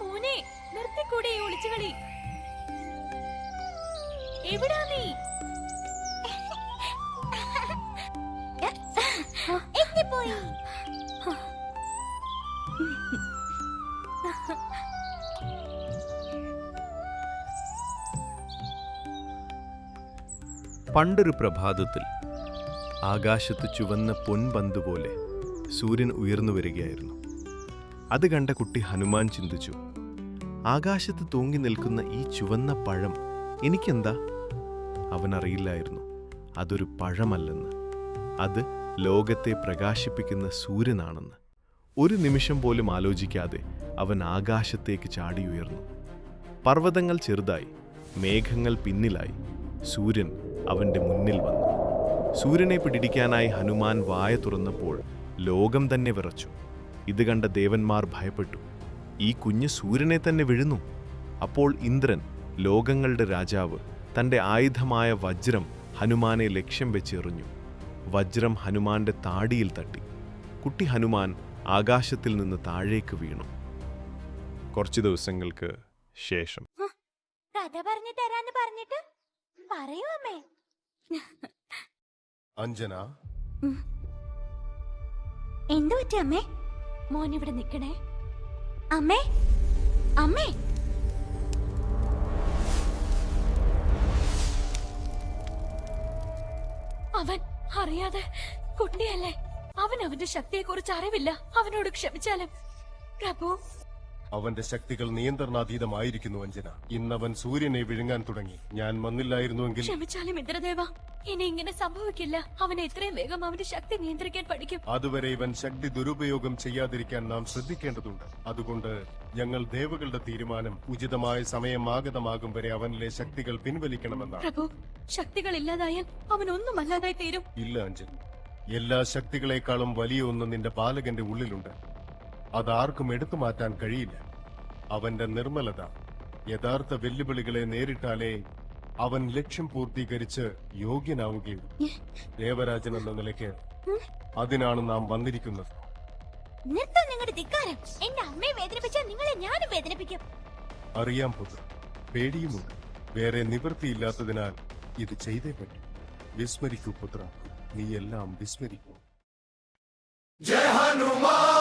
മോനെ നിർത്തിക്കൂടെ ഈ ഒളിച്ചുകളി എവിടാ നീ? എത്തിപ്പോയി പണ്ടൊരു പ്രഭാതത്തിൽ ആകാശത്ത് ചുവന്ന പൊൻപന്ത് പോലെ സൂര്യൻ ഉയർന്നു വരികയായിരുന്നു. അത് കണ്ട കുട്ടി ഹനുമാൻ ചിന്തിച്ചു. ആകാശത്ത് തൂങ്ങി നിൽക്കുന്ന ഈ ചുവന്ന പഴം എനിക്കെന്താ? അവനറിയില്ലായിരുന്നു. അതൊരു പഴമല്ലെന്ന്. അത് ലോകത്തെ പ്രകാശിപ്പിക്കുന്ന സൂര്യനാണെന്ന്. ഒരു നിമിഷം പോലും ആലോചിക്കാതെ അവൻ ആകാശത്തേക്ക് ചാടിയുയർന്നു പർവതങ്ങൾ ചെറുതായി മേഘങ്ങൾ പിന്നിലായി സൂര്യൻ അവന്റെ മുന്നിൽ വന്നു. സൂര്യനെ പിടിക്കാനായി ഹനുമാൻ വായ തുറന്നപ്പോൾ ലോകം തന്നെ വിറച്ചു. ഇത് കണ്ട ദേവന്മാർ ഭയപ്പെട്ടു. ഈ കുഞ്ഞ് സൂര്യനെ തന്നെ വിഴുന്നു. അപ്പോൾ ഇന്ദ്രൻ ലോകങ്ങളുടെ രാജാവ് തന്റെ ആയുധമായ വജ്രം ഹനുമാനെ ലക്ഷ്യം വെച്ചെറിഞ്ഞു വജ്രം ഹനുമാന്റെ താടിയിൽ തട്ടി. കുട്ടി ഹനുമാൻ ആകാശത്തിൽ നിന്ന് താഴേക്ക് വീണു. കുറച്ചു ദിവസങ്ങൾക്ക് ശേഷം. കഥ പറഞ്ഞു തരാന്ന് പറഞ്ഞിട്ട് പറയൂ അമ്മേ. അഞ്ജന? എന്തു പറ്റി അമ്മേ? മോൻ ഇവിടെ നിൽക്കണേ അമ്മേ അമ്മേ. അവൻ അറിയാതെ കുട്ടിയല്ലേ? അവൻ അവന്റെ ശക്തിയെ കുറിച്ച് അറിവില്ല. അവനോട് ക്ഷമിച്ചാലും. പ്രഭു. അവന്റെ ശക്തികൾ നിയന്ത്രണാതീതമായിരിക്കുന്നു അഞ്ജന. ഇന്നവൻ സൂര്യനെ വിഴുങ്ങാൻ തുടങ്ങി. ഞാൻ വന്നില്ലായിരുന്നുവെങ്കിൽ ക്ഷമിച്ചാലും ഇന്ദ്രദേവ. ഇനി ഇങ്ങനെ സംഭവിക്കില്ല. അവൻ എത്രയും വേഗം അവന്റെ ശക്തി നിയന്ത്രിക്കാൻ പഠിക്കും. അതുവരെ ഇവൻ ശക്തി ദുരുപയോഗം ചെയ്യാതിരിക്കാൻ നാം ശ്രദ്ധിക്കേണ്ടതുണ്ട്. അതുകൊണ്ട് ഞങ്ങൾ ദേവകളുടെ തീരുമാനം ഉചിതമായ സമയം ആഗതമാകും വരെ അവനിലെ ശക്തികൾ പിൻവലിക്കണമെന്നാണ്. പ്രഭു ശക്തികൾ ഇല്ലാതായാൽ അവൻ ഒന്നും അല്ലാതായി തീരും. ഇല്ല അഞ്ജൻ. എല്ലാ ശക്തികളെക്കാളും വലിയ ഒന്ന് നിന്റെ പാലകന്റെ ഉള്ളിലുണ്ട്. അതാർക്കും എടുത്തു മാറ്റാൻ കഴിയില്ല. അവന്റെ നിർമ്മലത യഥാർത്ഥ വെല്ലുവിളികളെ നേരിട്ടാലേ അവൻ ലക്ഷ്യം പൂർത്തീകരിച്ച് യോഗ്യനാവുകയും ദേവരാജൻ എന്ന നിലയ്ക്ക് അതിനാണ് നാം വന്നിരിക്കുന്നത്. നിർത്തോ നിങ്ങളുടെ ധിക്കാരം. എന്റെ അമ്മയെ വേദനിപ്പിച്ചാൽ നിങ്ങളെ ഞാനും വേദനിപ്പിക്കും. അറിയാം പുത്ര. പേടിയുമുണ്ട്. വേറെ നിവൃത്തിയില്ലാത്തതിനാൽ ഇത് ചെയ്തേ പറ്റൂ. വിസ്മരിക്കൂ പുത്ര. നീ എല്ലാം വിസ്മരിക്കൂ. ജയ ഹനുമാൻ